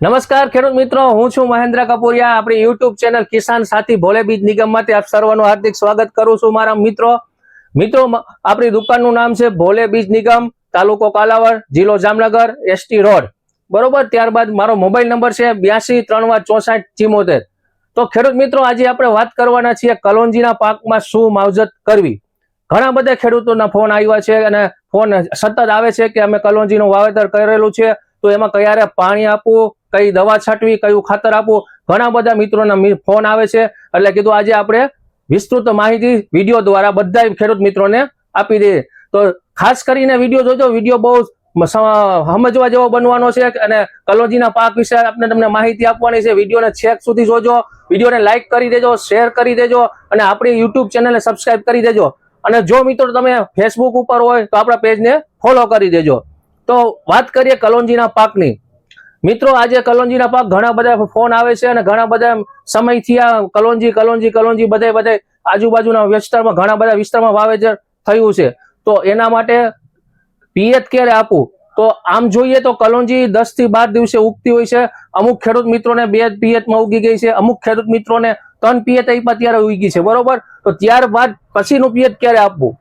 નમસ્કાર, ખેડૂત મિત્રો. હું છું મહેન્દ્ર કપૂરિયા. આપણી યુટ્યુબ ચેનલ કિસાન સાથી ભોલે બીજ નિગમમાંથી આપ સર્વનું હાર્દિક સ્વાગત કરું છું મારા મિત્રો. મિત્રો આપણી દુકાનનું નામ છે ભોલે બીજ નિગમ, તાલુકો કાલાવડ, જિલ્લો જામનગર, એસટી રોડ. બરોબર? ત્યારબાદ મારો મોબાઈલ નંબર છે બ્યાસી ત્રણ વાર ચોસાઠ ચિમોતેર. તો ખેડૂત મિત્રો, આજે આપણે વાત કરવાના છીએ કલોંજીના પાકમાં શું માવજત કરવી. ઘણા બધા ખેડૂતોના ફોન આવ્યા છે અને ફોન સતત આવે છે કે અમે કલોંજીનું વાવેતર કરેલું છે. તો એમાં ક્યારે પાણી આપવું કઈ દવા છાંટવી, કયું ખાતર આપવું ઘણા બધા મિત્રોના ફોન આવે છે. એટલે કીધું આજે આપણે વિસ્તૃત માહિતી વીડિયો દ્વારા બધા ખેડૂત મિત્રોને આપી દઈએ. તો ખાસ કરીને વીડિયો જોજો. વીડિયો બહુ સમજવા જેવો બનવાનો છે અને કલોજીના પાક વિશે આપણે તમને માહિતી આપવાની છે. વિડીયોને છેક સુધી જોજો. વિડીયોને લાઈક કરી દેજો, શેર કરી દેજો અને આપણી યુટ્યુબ ચેનલને સબસ્ક્રાઇબ કરી દેજો. અને જો મિત્રો તમે ફેસબુક ઉપર હોય તો આપણા પેજને ફોલો કરી દેજો. તો વાત કરીએ કલોંજીના પાકની. મિત્રો, આજે કલોંજીના પાક ઘણા બધા ફોન આવે છે અને ઘણા બધા સમયથી આ કલોંજી કલોંજી કલોંજી બધે બધે આજુબાજુના વિસ્તારમાં ઘણા બધા વિસ્તારમાં વાવેતર થયું છે. તો એના માટે પિયત ક્યારે આપવું તો આમ જોઈએ તો કલોંજી દસથી બાર દિવસે ઉગતી હોય છે. અમુક ખેડૂત મિત્રોને બે પિયતમાં ઉગી ગઈ છે. અમુક ખેડૂત મિત્રોને ત્રણ પિયત આપ્યા ત્યારે ઉગી છે. બરોબર? તો ત્યારબાદ પછીનું પિયત ક્યારે આપવું?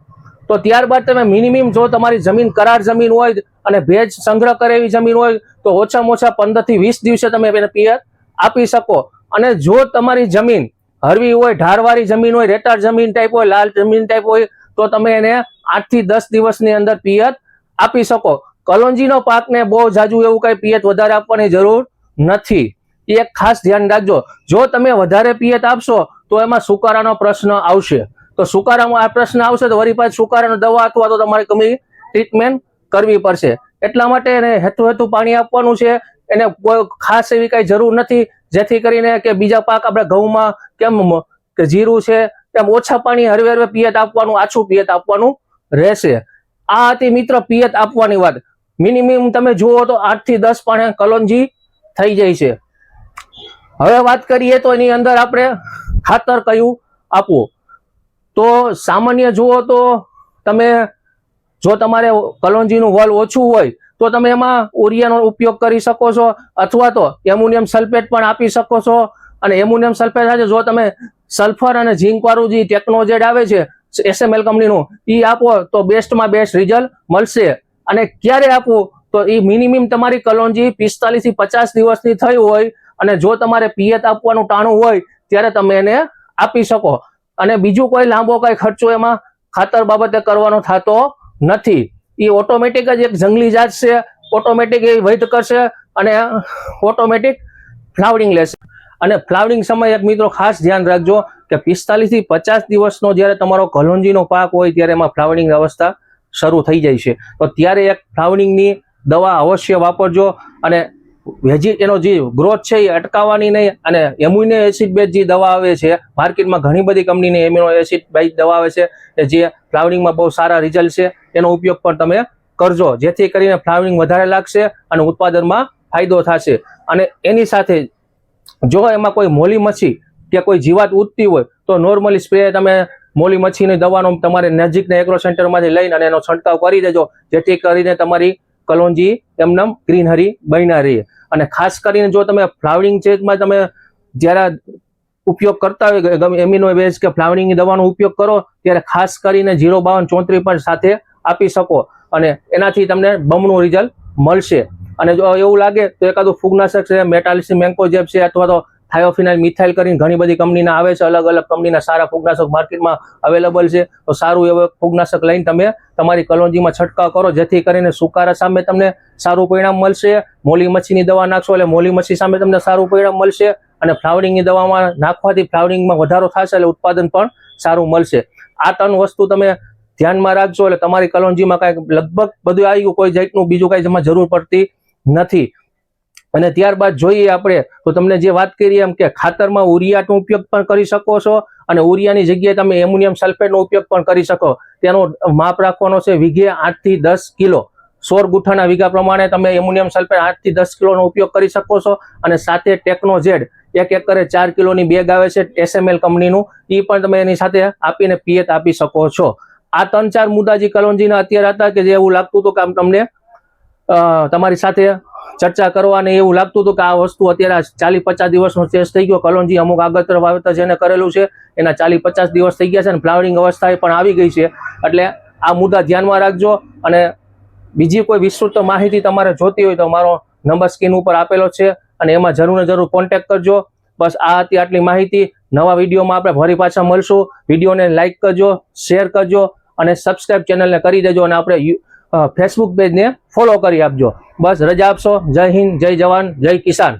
તો ત્યારબાદ તમે મિનિમમ જો તમારી જમીન કરાર જમીન હોય અને ભેજ સંગ્રહ કરે એવી જમીન હોય, તો ઓછામાં ઓછા પંદરથી વીસ દિવસે તમે એને પિયત આપી શકો. અને જો તમારી જમીન હળવી હોય ઢારવાળી જમીન હોય, રેતાળ જમીન ટાઈપ હોય, લાલ જમીન ટાઈપ હોય, તો તમે એને આઠથી દસ દિવસની અંદર પિયત આપી શકો. કલોંજીનો પાકને બહુ જાજુ એવું કઈ પિયત વધારે આપવાની જરૂર નથી. એ ખાસ ધ્યાન રાખજો. જો તમે વધારે પિયત આપશો, તો એમાં સુકારાનો પ્રશ્ન આવશે. તો સુકારામાં આ પ્રશ્ન આવશે તો વળી પાછ સુકારાનો દવા અથવા તો તમારે કમી ટ્રીટમેન્ટ કરવી પડશે. એટલા માટે એને હેતુ હેતુ પાણી આપવાનું છે. એને કોઈ ખાસ એવી કઈ જરૂર નથી. જેથી કરીને કે બીજા પાક આપણે ઘઉંમાં કેમ કે જીરું છે તેમ ઓછા પાણી હરવે હરવે પિયત આપવાનું, આછું પિયત આપવાનું રહેશે. આ હતી મિત્ર પિયત આપવાની વાત. મિનિમમ તમે જુઓ તો આઠથી દસ પાણી કલોનજી થઈ જાય છે. હવે વાત કરીએ તો એની અંદર આપણે ખાતર કયું આપવું. તો સામાન્ય જુઓ તો તમે જો તમારે કલોંજીનું વલ ઓછું હોય, તો તમે એમાં ઉરિયાનો ઉપયોગ કરી શકો છો, અથવા તો એમોનિયમ સલ્ફેટ પણ આપી શકો છો. અને એમ્યુનિયમ સલ્ફેટ સાથે જો તમે સલ્ફર અને ઝીંકવાળું જે ટેકનોજેડ આવે છે, એસએમએલ કંપનીનું એ આપો તો બેસ્ટમાં બેસ્ટ રિઝલ્ટ મળશે. અને ક્યારે આપવું તો એ મિનિમમ તમારી કલોંજી પિસ્તાલીસથી પચાસ દિવસની થઈ હોય, અને જો તમારે પિયત આપવાનું ટાણું હોય, ત્યારે તમે એને આપી શકો. અને બીજું કોઈ લાંબો કઈ ખર્ચો એમાં ખાતર બાબતે કરવાનો થતો નથી. એ ઓટોમેટિક જ એક જંગલી જાત છે ઓટોમેટિક એ વૈધ કરશે અને ઓટોમેટિક ફ્લાવરિંગ લેશે. અને ફ્લાવરિંગ સમય એક મિત્રો ખાસ ધ્યાન રાખજો કે પિસ્તાલીસથી પચાસ દિવસનો જ્યારે તમારો કલોંજીનો પાક હોય ત્યારે એમાં ફ્લાવરિંગ અવસ્થા શરૂ થઈ જાય છે. તો ત્યારે એક ફ્લાવરિંગની દવા અવશ્ય વાપરજો અને વેજી એનો જે ગ્રોથ છે એ અટકાવવાની નહીં અને એમ્યુનો એસિડ બેઝ જે દવા આવે છે માર્કેટમાં ઘણી બધી કંપનીની એમ્યુનો એસિડ બેઝ દવા આવે છે જે ફ્લાવરિંગમાં બહુ સારા રિઝલ્ટ છે, એનો ઉપયોગ પણ તમે કરજો. જેથી કરીને ફ્લાવરિંગ વધારે લાગશે અને ઉત્પાદનમાં ફાયદો થશે. અને એની સાથે જો એમાં કોઈ મોલી મચ્છી કે કોઈ જીવાત ઉગતી હોય, તો નોર્મલી સ્પ્રે તમે મોલી મચ્છીની દવાનો તમારે નજીકના એગ્રો સેન્ટરમાંથી લઈને અને એનો છંટકાવ કરી દેજો. જેથી કરીને તમારી કલોંજી એમનેમ ગ્રીનહરી બન્યા રહે. અને ખાસ કરીને જો તમે ફ્લાવરિંગ ચેકમાં તમે જ્યારે ઉપયોગ કરતા હોય એમિનો બેઝ કે ફ્લાવરિંગની દવાનો ઉપયોગ કરો, ત્યારે ખાસ કરીને જીરો બાવન ચોત્રીસ પણ સાથે આપી શકો અને એનાથી તમને બમણું રિઝલ્ટ મળશે. અને જો એવું લાગે તો એકાદું ફૂગનાશક છે મેટાલિસી મેન્કોજેબ છે, અથવા તો થાયોફિનાઇલ મિથાઇલ કરીને ઘણી બધી કંપનીના આવે છે, અલગ અલગ કંપનીના સારા ફૂગનાશક માર્કેટમાં અવેલેબલ છે. તો સારું એવું ફૂગનાશક લઈને તમે તમારી કલોંજીમાં છંટકાવ કરો, જેથી કરીને સુકારા સામે તમને સારું પરિણામ મળશે. મોલી મચ્છીની દવા નાખશો એટલે મોલી મચ્છી સામે તમને સારું પરિણામ મળશે અને ફ્લાવરિંગની દવામાં નાખવાથી ફ્લાવરિંગમાં વધારો થશે એટલે ઉત્પાદન પણ સારું મળશે. આ ત્રણ વસ્તુ તમે ધ્યાનમાં રાખજો એટલે તમારી કલોંજીમાં કાંઈક લગભગ બધું આવી ગયું, કોઈ જાતનું બીજું કાંઈ જેમાં જરૂર પડતી નથી. અને ત્યારબાદ જોઈએ આપણે, તો તમને જે વાત કરી એમ કે ખાતરમાં ઉરિયાનો ઉપયોગ પણ કરી શકો છો અને ઉરિયાની જગ્યાએ તમે એમોનિયમ સલ્ફેટનો ઉપયોગ પણ કરી શકો. તેનો માપ રાખવાનો છે વીઘે આઠથી દસ કિલો. સોળ ગુઠાના વીઘા પ્રમાણે તમે એમોનિયમ સલ્ફેટ આઠથી દસ કિલોનો ઉપયોગ કરી શકો છો અને સાથે ટેકનોજેડ એક એકરે ચાર કિલોની બેગ આવે છે એસએમએલ કંપનીનું. એ પણ તમે એની સાથે આપીને પિયત આપી શકો છો. આ ત્રણ ચાર મુદ્દા જે કલોંજીના અત્યારે હતા કે જે એવું લાગતું હતું કે આમ તમને તમારી સાથે ચર્ચા કરવાની એવું લાગતું હતું કે આ વસ્તુ અત્યારે ચાલીસ પચાસ દિવસનો ચેસ થઈ ગયો. કલોનજી અમુક આગળ વાવેતર જેને કરેલું છે. એના ચાલીસ પચાસ દિવસ થઈ ગયા છે અને ફ્લાવરિંગ અવસ્થાએ પણ આવી ગઈ છે. એટલે આ મુદ્દા ધ્યાનમાં રાખજો અને બીજી કોઈ વિસ્તૃત માહિતી તમારે જોતી હોય તો મારો નંબર સ્ક્રીન ઉપર આપેલો છે અને એમાં જરૂર જરૂર કોન્ટેક કરજો. બસ આ હતી આટલી માહિતી. નવા વિડીયોમાં આપણે ફરી પાછા મળશું. વિડીયોને લાઇક કરજો શેર કરજો અને સબસ્ક્રાઈબ ચેનલને કરી દેજો અને આપણે ફેસબુક પેજને ફોલો કરી આપજો. બસ રજા આપશો. જય હિન્દ જય જવાન જય કિસાન.